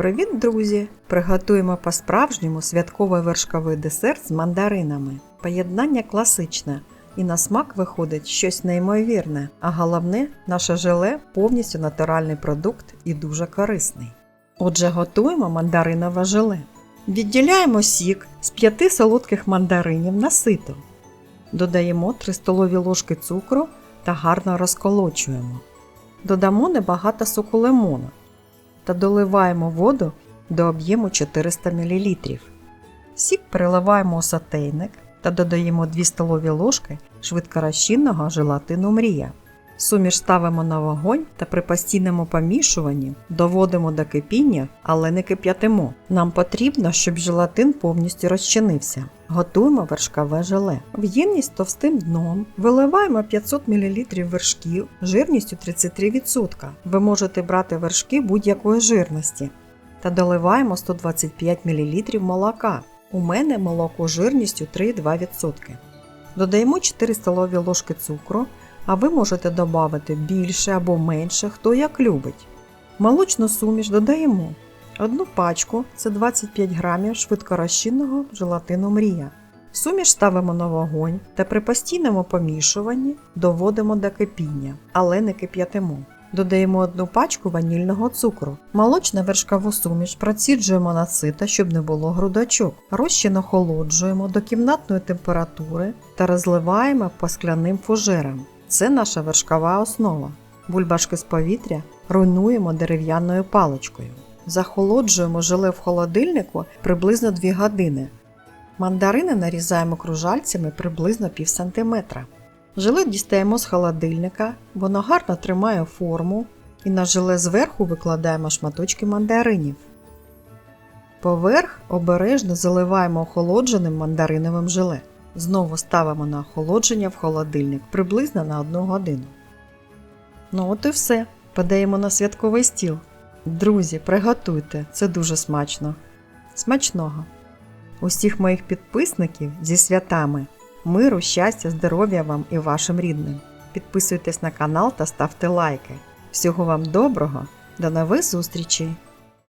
Привіт, друзі! Приготуємо по-справжньому святковий вершковий десерт з мандаринами. Поєднання класичне, і на смак виходить щось неймовірне, а головне, наше желе повністю натуральний продукт і дуже корисний. Отже, готуємо мандаринове желе. Відділяємо сік з 5 солодких мандаринів на сито. Додаємо 3 столові ложки цукру та гарно розколочуємо. Додамо небагато соку лимона та доливаємо воду до об'єму 400 мл. Сік переливаємо у сотейник та додаємо 2 столові ложки швидкорозчинного желатину мрія. Суміш ставимо на вогонь та при постійному помішуванні доводимо до кипіння, але не кип'ятимо. Нам потрібно, щоб желатин повністю розчинився. Готуємо вершкове желе. В ємність товстим дном виливаємо 500 мл вершків жирністю 33%. Ви можете брати вершки будь-якої жирності та доливаємо 125 мл молока. У мене молоко жирністю 3,2%. Додаємо 4 столові ложки цукру, а ви можете додати більше або менше, хто як любить. Молочну суміш додаємо одну пачку це 25 грамів швидкорозчинного желатину мрія. Суміш ставимо на вогонь та при постійному помішуванні доводимо до кипіння, але не кип'ятимо. Додаємо одну пачку ванільного цукру. Молочну вершкову суміш проціджуємо на сито, щоб не було грудочок. Розчин охолоджуємо до кімнатної температури та розливаємо по скляним фужерам. Це наша вершкова основа. Бульбашки з повітря руйнуємо дерев'яною паличкою. Захолоджуємо желе в холодильнику приблизно 2 години. Мандарини нарізаємо кружальцями приблизно пів сантиметра. Желе дістаємо з холодильника, воно гарно тримає форму, і на желе зверху викладаємо шматочки мандаринів. Поверх обережно заливаємо охолодженим мандариновим желе. Знову ставимо на охолодження в холодильник приблизно на 1 годину. Ну от і все. Подаємо на святковий стіл. Друзі, приготуйте, це дуже смачно. Смачного! Усіх моїх підписників зі святами! Миру, щастя, здоров'я вам і вашим рідним. Підписуйтесь на канал та ставте лайки. Всього вам доброго, до нових зустрічей!